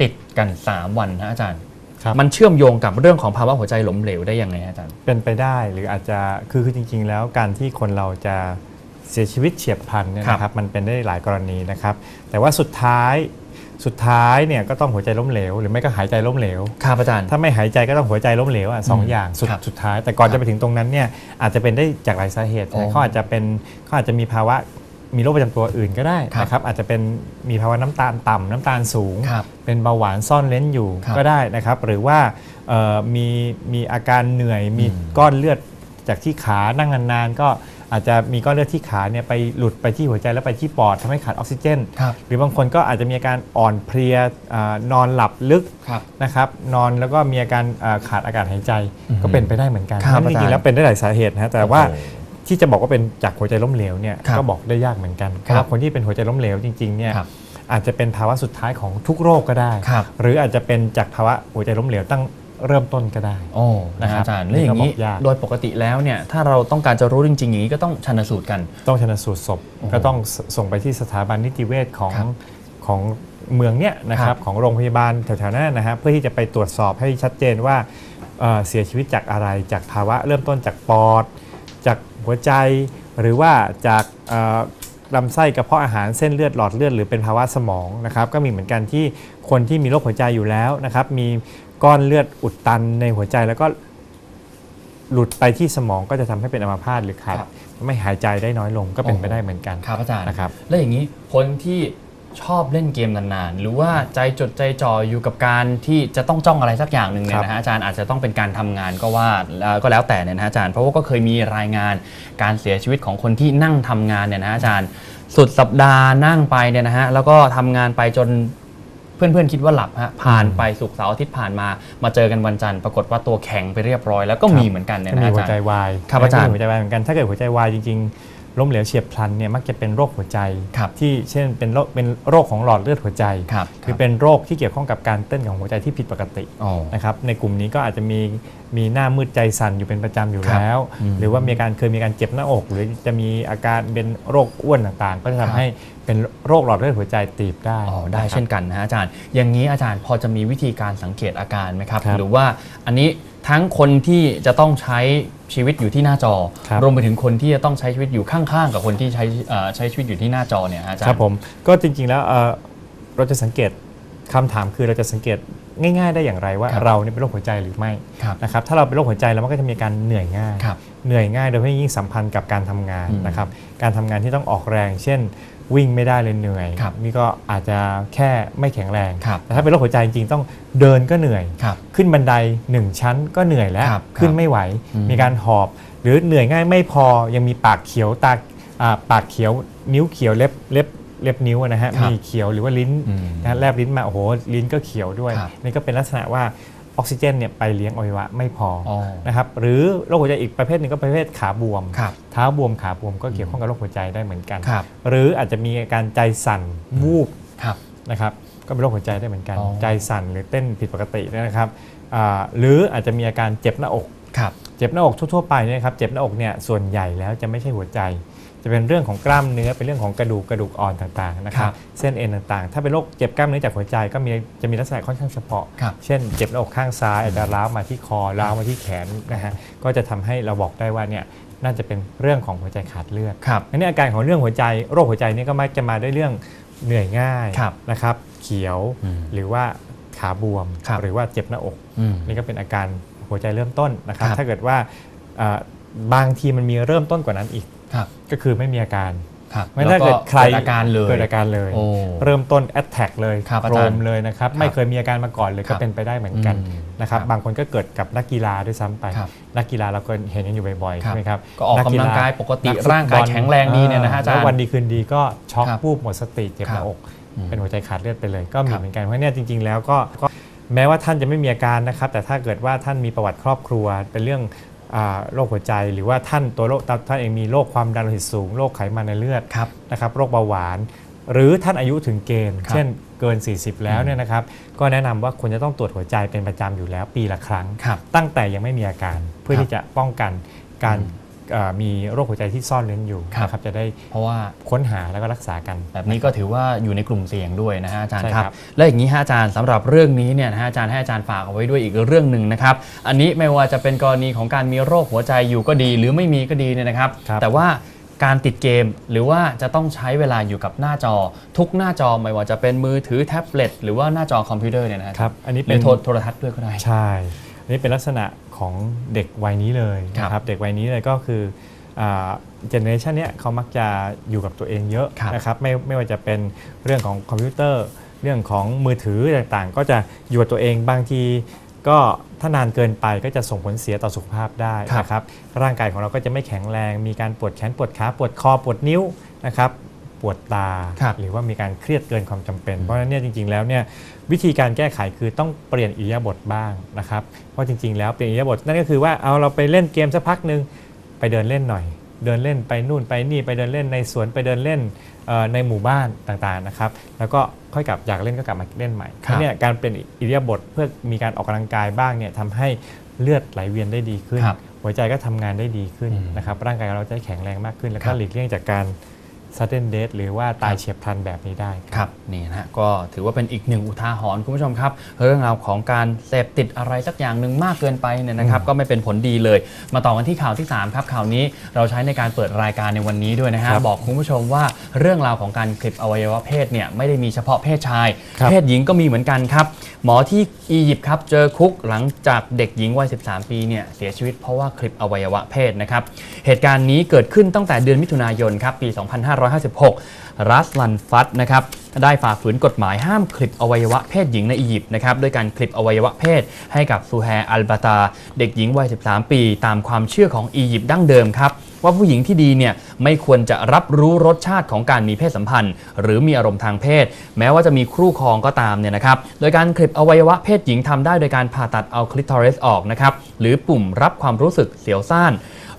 ติดกัน 3 วันนะอาจารย์ครับมันเชื่อมโยงกับเรื่องของภาวะหัวใจล้มเหลวได้ยังไงฮะอาจารย์ เป็นไปได้หรืออาจจะคือคือจริง ๆ แล้วการที่คนเราจะ เสียชีวิตเฉียบพลันเนี่ยครับนะครับมันเป็นได้หลายกรณีนะครับ แต่ว่าสุดท้ายสุดท้ายเนี่ยก็ต้องหัวใจล้มเหลว หรือไม่ก็หายใจล้มเหลวครับอาจารย์ถ้าไม่หายใจก็ต้องหัวใจล้มเหลวอะสองอืมอย่างสุดครับสุดท้าย แต่ก่อนจะไปถึงตรงนั้นเนี่ยอาจจะเป็นได้จากหลายสาเหตุอ๋อนะเขาอาจจะเป็นเขาอาจจะมีภาวะมีโรคประจำตัวอื่นก็ได้ครับนะครับอาจจะเป็นมีภาวะน้ำตาลต่ำน้ำตาลสูงครับเป็นเบาหวานซ่อนเล้นอยู่ครับก็ได้นะครับ หรือว่าเอ่อมีมีอาการเหนื่อยมีอืมก้อนเลือดจากที่ขานั่งนานๆก็ อาจจะมีก้อนเลือดที่ขาเนี่ยไปหลุดไปที่หัวใจแล้วไปที่ปอดทำให้ขาดออกซิเจนครับหรือบางคนก็อาจจะมีอาการอ่อนเพลียอานอนหลับลึกครับนะครับนอนแล้วก็มีอาการอ่าขาดอากาศหายใจอืมก็เป็นไปได้เหมือนกันครับนั่นจอาจารย์ริงๆแล้วเป็นได้หลายสาเหตุนะฮะแต่ว่าโอ้โหที่จะบอกว่าเป็นจากหัวใจล้มเหลวเนี่ยครับก็บอกได้ยากเหมือนกันเพครับราะว่าคนที่เป็นหัวใจล้มเหลวจริงๆเนี่ยครับอาจจะเป็นภาวะสุดท้ายของทุกโรคก็ได้ครับหรืออาจจะเป็นจากภาวะหัวใจล้มเหลวตั้ง เริ่มต้นก็ได้ โอ้นะนะคฮะรับอาจารย์แล้วอย่างนี้นี่ก็บอกยาก โดยปกติแล้วเนี่ย ถ้าเราต้องการจะรู้จริงๆอย่างนี้ก็ต้องชันสูตรกัน ต้องชนสูตรศพโอ้โหก็ต้องสส่งไปที่สถาบันนิติเวชของครับของเมืองเนี้ยนะคครัรับบ ของโรงพยาบาลแถวๆนั้นนะฮะเพื่อที่จะไปตรวจสอบให้ชัดเจนว่าเอ่อเสียชีวิตจากอะไรจากภาวะเริ่มต้นจากปอด จากหัวใจ หรือว่าจากเอ่อลำไส้กระเพาะอาหารเส้นเลือดหลอดเลือดหรือเป็นภาวะสมองนะครับก็มีเหมือนกันที่คนที่มีโรคหัวใจอยู่แล้วนะครับมี ก้อนเลือดอุดตันในหัวใจแล้วก็หลุดไปที่สมองก็จะทำให้เป็นอัมพาตหรือขาดครับไม่หายใจได้น้อยลงก็เป็นโอ้โหไปได้เหมือนกันครับอาจารย์นะครับ แล้วอย่างนี้คนที่ชอบเล่นเกมนานๆ หรือว่าใจจดใจจ่ออยู่กับการที่จะต้องจ้องอะไรสักอย่างหนึ่งเนี่ยครับนะฮะอาจารย์อาจจะต้องเป็นการทำงานก็ว่าเอ่อก็แล้วแต่เนี่ยนะฮะอาจารย์เพราะว่าก็เคยมีรายงานการเสียชีวิตของคนที่นั่งทำงานเนี่ยนะฮะอาจารย์ สุดสัปดาห์นั่งไปเนี่ยนะฮะแล้วก็ทำงานไปจนเพื่อนๆคิดว่าหลับฮะผ่านไปสุกร์เสาร์อาทิตย์ผ่านมา มาเจอกันวันจันทร์ปรากฏว่าตัวแข็งไปเรียบร้อยแล้วก็มีเหมือนกันเนี่ยก็นะมีฮะอาหัวจารใจย์วายครับอาจารย์ก็มีหัวใจวายเหมือนกันถ้าเกิดหัวใจวายจริงๆ ล้มเหลวเฉียบพลันเนี่ยมักจะเป็นโรคหัวใจครับที่เช่นเป็นโรคเป็นโรคของหลอดเลือดหัวใจครับคือเป็นโรคที่เกี่ยวข้องกับการเต้นของหัวใจที่ผิดปกติอ๋อนะครับในกลุ่มนี้ก็อาจจะมีมีหน้ามืดใจสั่นอยู่เป็นประจำอยู่ครับแล้วอืมหรือว่ามีอาการเคยมีการเจ็บหน้าอก หรือจะมีอาการเป็นโรคอ้วนต่างๆ ก็จะครัทำบให้เป็นโรคหลอดเลือดหัวใจตีบได้อ๋อได้ะครับเช่นกันนะฮะอาจารย์ อย่างนี้อาจารย์พอจะมีวิธีการสังเกตอาการไหมครับครับหรือว่าอันนี้ ทั้งคนที่จะต้องใช้ชีวิตอยู่ที่หน้าจอ ครับ รวมไปถึงคนที่จะต้องใช้ชีวิตอยู่ข้างๆ กับคนที่ใช้เอ่อใช้ชีวิตอยู่ที่หน้าจอเนี่ยฮะอาจารย์ ครับผมก็จริงๆแล้วเอ่อเราจะสังเกตคำถามคือเราจะสังเกตง่าย ๆ ได้อย่างไรว่าครับเราเนี่ยเป็นโรคหัวใจหรือไม่ครับนะครับถ้าเราเป็นโรคหัวใจแล้วมันก็จะมีอาการเหนื่อยง่ายครับ เหนื่อยง่ายโดยเฉพาะยิ่งสัมพันธ์กับการทำงานอืมนะครับการทำงานที่ต้องออกแรง เช่นวิ่งไม่ได้เลยเหนื่อยครับนี่ก็อาจจะแค่ไม่แข็งแรงครับแต่ถ้าเป็นโรคหัวใจจริงๆ ต้องเดินก็เหนื่อยครับขึ้นบันได1ชั้นก็เหนื่อยแล้วครับขึ้นไม่ไหวอืมมีการหอบ หรือเหนื่อยง่ายไม่พอ ยังมีปากเขียวตาอ่าปากเขียวนิ้วเขียวเล็บเล็บเล็บนิ้วอะนะฮะครับมีเขียวหรือว่าลิ้นอืมนะแลบลิ้นมา โอ้โห ลิ้นก็เขียวด้วยครับนี่ก็เป็นลักษณะว่า ออกซิเจนเนี่ยไปเลี้ยงอวัยวะไม่พอออ๋อนะครับหรือโรคหัวใจอีกประเภทหนึ่งก็ประเภทขาบวมครับเท้าบวมขาบวมก็เกี่ยวข้องกับโรคหัวใจได้เหมือนกันครับหรืออาจจะมีอาการใจสั่นวูบครับนะครับก็เป็นโรคหัวใจได้เหมือนกันอ๋อใจสั่นหรือเต้นผิดปกตินะครับอ่าหรืออาจจะมีอาการเจ็บหน้าอกครับเจ็บหน้าอกทั่วๆไปเนี่ยนะครับเจ็บหน้าอกเนี่ยส่วนใหญ่แล้วจะไม่ใช่หัวใจ จะเป็นเรื่องของกล้ามเนื้อเป็นเรื่องของกระดูกกระดูกอ่อนต่างๆนะคครัรับบเส้นเอ็นต่างๆ ถ้าเป็นโรคเจ็บกล้ามเนื้อจากหัวใจก็มีจะมีลักษณะค่อนข้างเฉพาะครับเช่นเจ็บหน้าอกข้างซ้ายอาจจะร้าวมาที่คอร้าวมาที่แขนนะฮะก็จะทำให้เราบอกได้ว่าเนี่ยน่าจะเป็นเรื่องของหัวใจขาดเลือดครับอันนี้อาการของเรื่องหัวใจโรคหัวใจเนี่ยก็มักจะมาด้วยเรื่องเหนื่อยง่ายครับนะครับเขียวอืมหรือว่าขาบวมครับหรือว่าเจ็บหน้าอกอืมนี่ก็เป็นอาการหัวใจเริ่มต้นนะครับครับถ้าเกิดว่าเอ่อบางทีมันมีเริ่มต้นกว่านั้นอีกครับ ก็คือไม่มีอาการครับไม่ถ้าแล้วเกิดใครอาการเลยเกิดอาการเลยโอ้เริ่มต้นแอ t แทกเลยครับอาโรจารย์มเลยนะครับครับ ไม่เคยมีอาการมาก่อนเลยครัก็บเป็นไปได้เหมือนกันอืมนะครับครับ บางคนก็เกิดกับนักกีฬาด้วยซ้ำไปครับนักกีฬาเราก็เห็นกันอยู่บ่อยๆครับใช่ไหมครับ ก็ออกกำลังกายปกตินัฟุตบอลร่างกายแข็งแรงดีเนี่ยนะฮะอาจารย์แล้ววันดีคืนดีก็ช็อกครับวูบหมดสติเจ็บหน้าครับอกอืมเป็นหัวใจขาดเลือดไปเลย ก็มีครับเหมือนกันเพราะเนี่ยจริง ๆ แล้วก็ก็แม้ว่าท่านจะไม่มีอาการนะครับ แต่ถ้าเกิดว่าท่านมีประวัติครอบครัวเป็นเรื่องอ่า โรคหัวใจ หรือว่าท่านตัวโรคท่านเองมีโรคความดันโลหิตสูงโรคไขมันในเลือดครับนะครับโรคเบาหวาน หรือท่านอายุถึงเกณฑ์ครับเช่นเกิน 40 แล้วอืมเนี่ยนะครับก็แนะนำว่าควรจะต้องตรวจหัวใจเป็นประจำอยู่แล้วปีละครั้งครับตั้งแต่ยังไม่มีอาการเพื่อครับที่จะป้องกันการอื มเอ่อมีโรคหัวใจที่ซ่อนเร้นอยู่ครับ นะครับจะได้เพราะว่าค้นหาแล้วก็รักษากัน แบบนี้ก็ถือว่าอยู่ในกลุ่มเสี่ยงด้วยนะฮะอาจารย์ใช่คครัรับ บ และอย่างนี้ฮะอาจารย์สำหรับเรื่องนี้เนี่ยนะฮะอาจารย์ให้อาจารย์ฝากเอาไว้ด้วยอีกเรื่องหนึ่งนะครับ อันนี้ไม่ว่าจะเป็นกรณีของการมีโรคหัวใจอยู่ก็ดี หรือไม่มีก็ดีเนี่ยนะครับ ครับ แต่ว่าการติดเกมหรือว่าจะต้องใช้เวลาอยู่กับหน้าจอ ทุกหน้าจอไม่ว่าจะเป็นมือถือแท็บเล็ตหรือว่าหน้าจอคอมพิวเตอร์เนี่ยนะฮะครับอันนี้หเป็รืนอโทรโทรทัศน์ด้วยก็ได้ ใช่ อันนี้เป็นลักษณะของเด็กวัยนี้เลยครับนะครับเด็กวัยนี้เลยก็คือเจเนอเรชันเนี้ยเขามักจะอยู่กับตัวเองเยอะครับนะครับไม่ไม่ว่าจะเป็นเรื่องของคอมพิวเตอร์ เรื่องของมือถือต่างๆ ก็จะอยู่กับตัวเองบางทีก็ถ้านานเกินไปก็จะส่งผลเสียต่อสุขภาพได้ครับนะครับร่างกายของเราก็จะไม่แข็งแรง มีการปวดแขนปวดขาปวดคอปวดนิ้วนะครับ ปวดตาครับหรือว่ามีการเครียดเกินความจำเป็น เพราะฉะนั้นเนี่ยจริง ๆ แล้วเนี่ยวิธีการแก้ไขคือต้องเปลี่ยนอิริยาบถบ้างนะครับเพราะจริง ๆ แล้วเปลี่ยนอิริยาบถนั่นก็คือว่าเอาเราไปเล่นเกมสักพักหนึ่งไปเดินเล่นหน่อย เดินเล่นไปนู่นไปนี่ไปเดินเล่นในสวนไปเดินเล่นเอ่อในหมู่บ้านต่างๆนะครับ แล้วก็ค่อยกลับอยากเล่นก็กลับมาเล่นใหม่ครับเนี่ยการเปลี่ยนอิริยาบถเพื่อมีการออกกำลังกายบ้างเนี่ยทำให้เลือดไหลเวียนได้ดีขึ้นครับหัวใจก็ทำงานได้ดีขึ้นอืมนะครับร่างกายเราจะแข็งแรงมากขึ้น แล้วครัก็บหลีกเลี่ยงจากการ sudden death หรือว่าตายครับเฉียบพลันแบบนี้ได้ครับนี่นะฮะก็ถือว่าเป็นอีกหนึ่งอุทาหรณ์คุณผู้ชมครับ เรื่องราวของการเสพติดอะไรสักอย่างหนึ่งมากเกินไปเนี่ยนะครับ ก็ไม่เป็นผลดีเลย มาต่อกันที่ข่าวที่ 3 ครับข่าวนี้เราใช้ในการเปิดรายการในวันนี้ด้วยนะฮะครับบอกคุณผู้ชมว่าเรื่องราวของการคลิปอวัยวะเพศเนี่ยไม่ได้มีเฉพาะเพศชายครับเพศหญิงก็มีเหมือนกันครับหมอที่อียิปต์ครับเจอคุกหลังจากเด็กหญิงวัย 13 ปีเนี่ยเสียชีวิตเพราะว่าคลิปอวัยวะเพศนะครับเหตุการณ์นี้เกิดขึ้นตั้งแต่เดือนมิถุนายนครับปี2556 รัสลันฟัตนะครับได้ฝ่าฝืนกฎหมายห้ามคลิปอวัยวะเพศหญิงในอียิปต์นะครับด้วยการคลิปอวัยวะเพศให้กับซูแฮอัลบาตา เด็กหญิงวัย 13 ปี ตามความเชื่อของอียิปต์ดั้งเดิมครับว่าผู้หญิงที่ดีเนี่ยไม่ควรจะรับรู้รสชาติของการมีเพศสัมพันธ์ หรือมีอารมณ์ทางเพศ แม้ว่าจะมีครู่ครองก็ตามเนี่ยนะครับ โดยการคลิปอวัยวะเพศหญิงทำได้โดยการผ่าตัดเอาคลิทอริสออกนะครับหรือปุ่มรับความรู้สึกเสียวซ่าน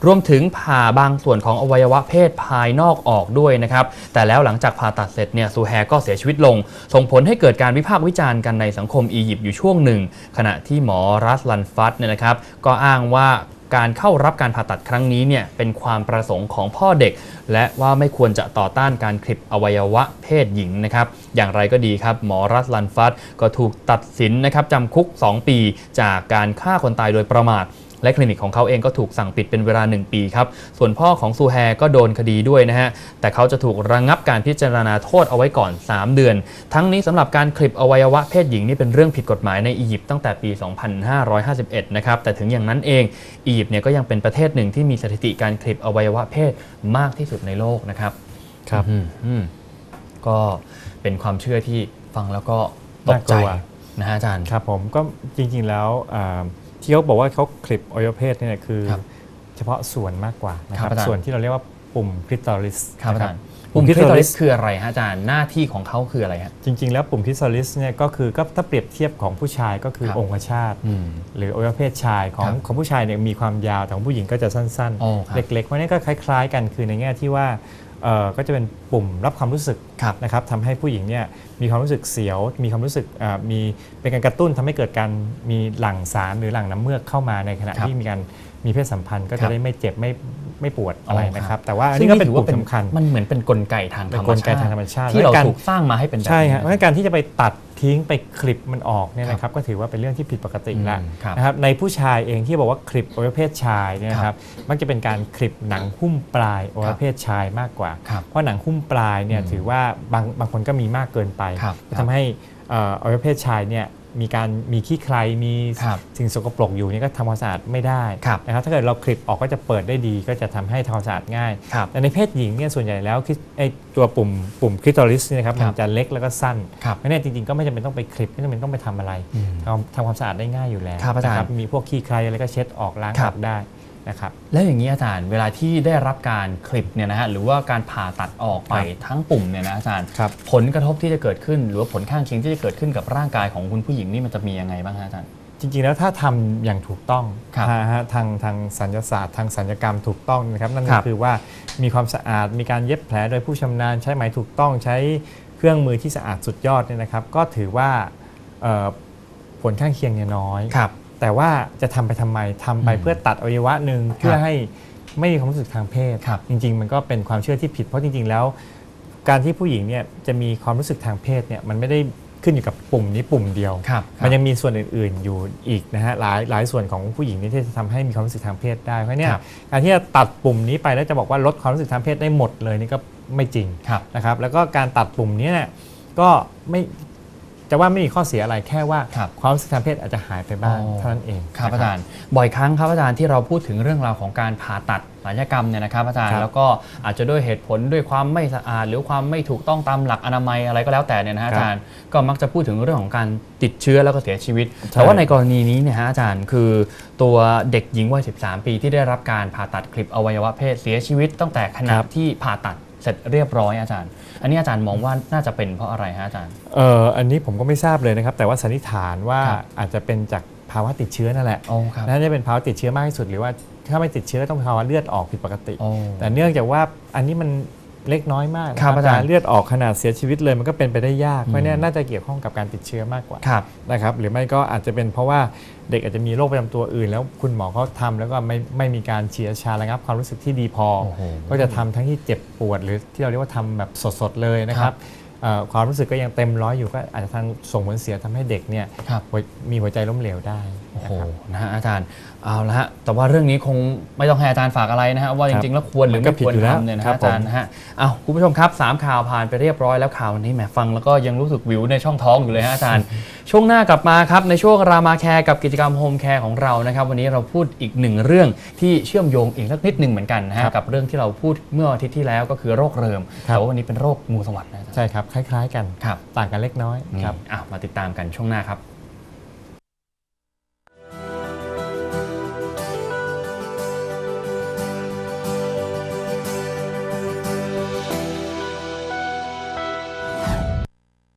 รวมถึงผ่าบางส่วนของอวัยวะเพศภายนอกออกด้วยนะครับแต่แล้วหลังจากผ่าตัดเสร็จเนี่ยซูแฮก็เสียชีวิตลง ส่งผลให้เกิดการวิพากษ์วิจารณ์กันในสังคมอียิปต์อยู่ช่วงหนึ่ง ขณะที่หมอรัสลันฟัตเนี่ยนะครับก็อ้างว่าการเข้ารับการผ่าตัดครั้งนี้เนี่ยเป็นความประสงค์ของพ่อเด็ก และว่าไม่ควรจะต่อต้านการคลิปอวัยวะเพศหญิงนะครับอย่างไรก็ดีครับหมอรัสลันฟัตก็ถูกตัดสินนะครับจำคุก 2 ปี จากการฆ่าคนตายโดยประมาท และคลินิกของเขาเองก็ถูกสั่งปิดเป็นเวลา 1 ปีครับ ส่วนพ่อของซูแฮก็โดนคดีด้วยนะฮะ แต่เขาจะถูกระงงับการพิจารณาโทษเอาไว้ก่อน 3 เดือน ทั้งนี้สำหรับการคลิปอวัยวะเพศหญิงนี่เป็นเรื่องผิดกฎหมายในอียิปต์ตั้งแต่ปี 2551 นะครับ แต่ถึงอย่างนั้นเอง อียิปต์เนี่ยก็ยังเป็นประเทศหนึ่งที่มีสถิติการคลิปอวัยวะเพศมากที่สุดในโลกนะครับ ครับอืมอืมก็เป็นความเชื่อที่ฟังแล้วก็ตกใจน่ากลัวนะฮะอาจารย์ ครับผมก็จริงๆแล้วอ่า ที่เขาบอกว่าเขาคลิปอวัยวะเพศเนี่ยคือ ครับเฉพาะส่วนมากกว่านะคครัรับบอาจารย์ ส่วนที่เราเรียกว่าปุ่มคริสตอลิสครับอานะ จารย์ปุ่มคริสตัลลิสคืออะไรฮะอาจารย์หน้าที่ของเขาคืออะไรฮะ จริง ๆ แล้วปุ่มคริสตอลิสเนี่ยก็คือก็ถ้าเปรียบเทียบของผู้ชายก็คือครับองคชาตอืมหรืออวัยวะเพศชายของครับของผู้ชายเนี่ยมีความยาวแต่ของผู้หญิงก็จะสั้นโอ้ครับๆเล็กๆเพราะฉะนั้นก็คล้าย ๆ กันคือในแง่ที่ว่าเอ่อ ก็จะเป็นปุ่มรับความรู้สึกครับนะครับทำให้ผู้หญิงเนี่ยมีความรู้สึกเสียว มีความรู้สึกอ่ามีเป็นการกระตุ้นทำให้เกิดการมีหลั่งสารหรือหลั่งน้ำเมือกเข้ามาในขณะครับที่มีการ มีเพศสัมพันธ์ก็ครัจะบได้ไม่เจ็บไม่ไม่ปวดอะไรอ๋อครับนะครับ แต่ว่าอันนี้ก็เป็นปุ่มสำคัญมันเหมือนเป็นกลไกทางธเป็รนรมกลไกชาติทางธรรมชาติที่เราและการถูกสร้างมาให้เป็นแบบใช่นี้ฮะเพราะฉะนั้นการที่จะไปตัดทิ้งไปคลิปมันออกเนี่ยนะครับก็ถือว่าเป็นเรื่องที่ผิดปกติแล้วอืมครับนะครับในผู้ชายเองที่บอกว่าคลิปอวัยวะเพศชายเนี่ยนะครับมักจะเป็นการคลิปหนังหุ้มปลายอวัยวะเพศชายมากกว่าครับเพราะหนังหุ้มปลายเนี่ยอืมถือว่าบางบางคนก็มีมากเกินไปครับก็ทำให้เอ่ออวัยวะเพศชายเนี่ย มีการมีขี้ใครมีครับสิ่งสกปรกอยู่เนี่ยก็ทำความสะอาดไม่ได้ครับนะครับถ้าเกิดเราคลิปออกก็จะเปิดได้ดี ก็จะทำให้ทำความสะอาดง่ายครับแต่ในเพศหญิงเนี่ยส่วนใหญ่แล้วคริสไอตัวปุ่มปุ่มคลิตอริสเนี่ยนะครับครัมับนจะเล็กแล้วก็สั้นครับเพราะฉะนั้นจริงๆก็ไม่จำเป็นต้องไปคลิปไม่จำเป็นต้องไปทำอะไรอืมทำทำความสะอาดได้ง่ายอยู่แล้วครับอาจารย์นะมีพวกขี้ใครอะไรก็เช็ดออกล้างคอรัอบกได้ นะครับแล้วอย่างนี้อาจารย์เวลาที่ได้รับการคลิปเนี่ยนะฮะหรือว่าการผ่าตัดออกไปครับทั้งปุ่มเนี่ยนะอาจารย์ครับผลกระทบที่จะเกิดขึ้น หรือว่าผลข้างเคียงที่จะเกิดขึ้นกับร่างกายของคุณผู้หญิงนี่มันจะมียังไงบ้างฮะอาจารย์ จริงๆแล้วถ้าทำอย่างถูกต้องครับนะฮะทางทางสัญญาศาสตร์ทางสัญญกรรมถูกต้องนะครับนั่นครัก็บคือว่ามีความสะอาดมีการเย็บแผลโดยผู้ชำนาญ ใช้ไหมถูกต้องใช้เครื่องมือที่สะอาดสุดยอดเนี่ยนะครับ ก็ถือว่าเอ่อผลข้างเคียงเนี่ยน้อยครับ แต่ว่าจะทำไปทำไมทำไปอืมเพื่อตัดอวัยวะหนึ่งเพื่อให้ไม่มีความรู้สึกทางเพศครับจริง ๆ มันก็เป็นความเชื่อที่ผิดเพราะจริง ๆ แล้ว การที่ผู้หญิงเนี่ยจะมีความรู้สึกทางเพศเนี่ยมันไม่ได้ขึ้นอยู่กับปุ่มนี้ปุ่มเดียวครับมันยังมีส่วนอื่น ๆ อยู่อีกนะฮะหลายหลายส่วนของผู้หญิงนี่ที่จะทำให้มีความรู้สึกทางเพศได้เพราะเนี่ยครับการที่จะตัดปุ่มนี้ไปแล้วจะบอกว่าลดความรู้สึกทางเพศได้หมดเลยนี่ก็ไม่จริงครับนะครับแล้วก็การตัดปุ่มนี้เนี่ยก็ไม่ จะว่าไม่มีข้อเสียอะไรแค่ว่าครับความรู้สึกทางเพศอาจจะหายไปบ้างอ๋อ เท่านั้นเองครับนะอาจารย์บ่อยครั้งครับอาจารย์ที่เราพูดถึงเรื่องราวของการผ่าตัดศัลยกรรมเนี่ยนะครับอาจารย์ครับแล้วก็อาจจะด้วยเหตุผลด้วยความไม่สะอาด หรือความไม่ถูกต้องตามหลักอนามัยอะไรก็แล้วแต่เนี่ยนะฮะอาจารย์ก็มักจะพูดถึงเรื่องของการติดเชื้อแล้วก็เสียชีวิต แต่ว่าในกรณีนี้เนี่ยฮะอาจารย์คือตัวเด็กหญิงวัย 13 ปีที่ได้รับการผ่าตัดคลิปอวัยวะเพศเสียชีวิตตั้งแต่ขณะครับ ที่ผ่าตัด เสร็จเรียบร้อยอาจารย์ อันนี้อาจารย์มองว่าน่าจะเป็นเพราะอะไรฮะอาจารย์เอ่ออันนี้ผมก็ไม่ทราบเลยนะครับ แต่ว่าสันนิษฐานว่าครับอาจจะเป็นจากภาวะติดเชื้อนั่นแหละโอ้ครับน่าจะเป็นภาวะติดเชื้อมากที่สุดหรือว่าถ้าไม่ติดเชื้อต้องเป็นภาวะเลือดออกผิดปกติโอ้แต่เนื่องจากว่าอันนี้มันเล็กน้อยมากนะครับอาจารย์เลือดออกขนาดเสียชีวิตเลยมันก็เป็นไปได้ยากเพราะเนี่ยน่าจะเกี่ยวข้องกับการติดเชื้อมากกว่าครับนะครับหรือไม่ก็อาจจะเป็นเพราะว่า เด็กอาจจะมีโรคประจำตัวอื่น แล้วคุณหมอเขาทำแล้วก็ไม่ไม่มีการเชียร์ชาระงับ ความรู้สึกที่ดีพอ โอ้โหก็จะทำทั้งที่เจ็บปวด หรือที่เราเรียกว่าทำแบบสดๆเลยนะครับเอ่อความรู้สึกก็ยังเต็มร้อยอยู่ก็อาจจะทางส่งผลเสียทำให้เด็กเนี่ยครับ หัวมีหัวใจล้มเหลวได้ โอ้นะโหครับนะฮะอาจารย์เอาละฮะแต่ว่าเรื่องนี้คงไม่ต้องให้อาจารย์ฝากอะไรนะฮะว่าจริงๆแล้วควรหรือมันก็ไม่ควรผิดอยู่แล้วทำเนี่ยนะครัฮะบอาจารย์นะฮะเอาคุณผู้ชมครับสามข่าวผ่านไปเรียบร้อยแล้วข่าวนี้แหมฟังแล้วก็ยังรู้สึกวิวในช่องท้องอยู่เลยฮะอาจารย์ ช่วงหน้ากลับมาครับในช่วงรามาแคร์กับกิจกรรมโฮมแคร์ของเรานะครับวันนี้เราพูดอีกหนึ่งเรื่องที่เชื่อมโยงอีกสักนิดหนึ่งเหมือนกันนะฮะครับกับเรื่องที่เราพูดเมื่ออาทิตย์ที่แล้วก็คือโรคเริมครับแต่ว่าวันนี้เป็นโรคงูสวัสด์นะอาจารย์ใช่ครับคล้าย ๆ กันครับต่างกันเล็กน้อยครับนี่อะมาติดตามกันช่วงหน้าครับ